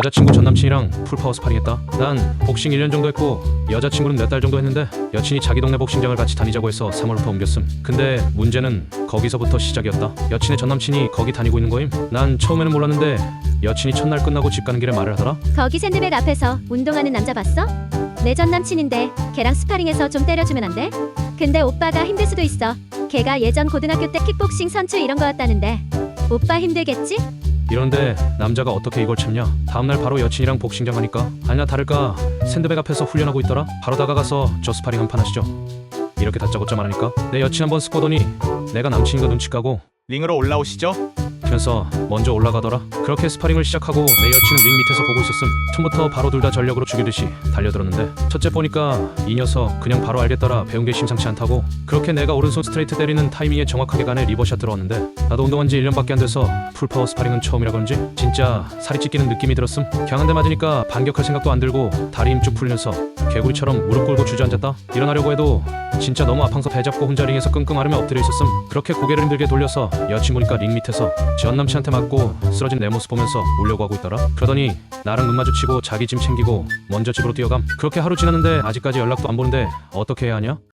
여자친구 전 남친이랑 풀파워 스파링했다. 난 복싱 1년 정도 했고 여자친구는 몇 달 정도 했는데 여친이 자기 동네 복싱장을 같이 다니자고 해서 3월부터 옮겼음. 근데 문제는 거기서부터 시작이었다. 여친의 전 남친이 거기 다니고 있는 거임. 난 처음에는 몰랐는데 여친이 첫날 끝나고 집 가는 길에 말을 하더라. 거기 샌드백 앞에서 운동하는 남자 봤어? 내 전 남친인데 걔랑 스파링해서 좀 때려주면 안 돼? 근데 오빠가 힘들 수도 있어. 걔가 예전 고등학교 때 킥복싱 선수 이런 거였다는데 오빠 힘들겠지? 이런데 남자가 어떻게 이걸 참냐? 다음날 바로 여친이랑 복싱장 가니까 아니나 다를까 샌드백 앞에서 훈련하고 있더라. 바로 다가가서 저 스파링 한 판 하시죠. 이렇게 다짜고짜 말하니까 내 여친 한번 쓱 보더니 내가 남친인 거 눈치 까고 링으로 올라오시죠. 그래서 먼저 올라가더라. 그렇게 스파링을 시작하고 내 여친은 링 밑에서 보고 있었음. 처음부터 바로 둘 다 전력으로 죽이듯이 달려들었는데 첫째 보니까 이 녀석 그냥 바로 알겠더라. 배운 게 심상치 않다고. 그렇게 내가 오른손 스트레이트 때리는 타이밍에 정확하게 간에 리버샷 들어왔는데 나도 운동한 지 1년밖에 안 돼서 풀파워 스파링은 처음이라 그런지 진짜 살이 찢기는 느낌이 들었음. 강한 대 맞으니까 반격할 생각도 안 들고 다리 힘 쭉 풀면서 개구리처럼 무릎 꿇고 주저앉았다. 일어나려고 해도 진짜 너무 아파서 배 잡고 혼자 링에서 끙끙 앓으며 엎드려 있었음. 그렇게 고개를 힘들게 돌려서 여친구니까 링 밑에서 전 남친한테 맞고 쓰러진 내 모습 보면서 울려고 하고 있더라. 그러더니 나랑 눈 마주치고 자기 짐 챙기고 먼저 집으로 뛰어감. 그렇게 하루 지났는데 아직까지 연락도 안 보는데 어떻게 해야 하냐?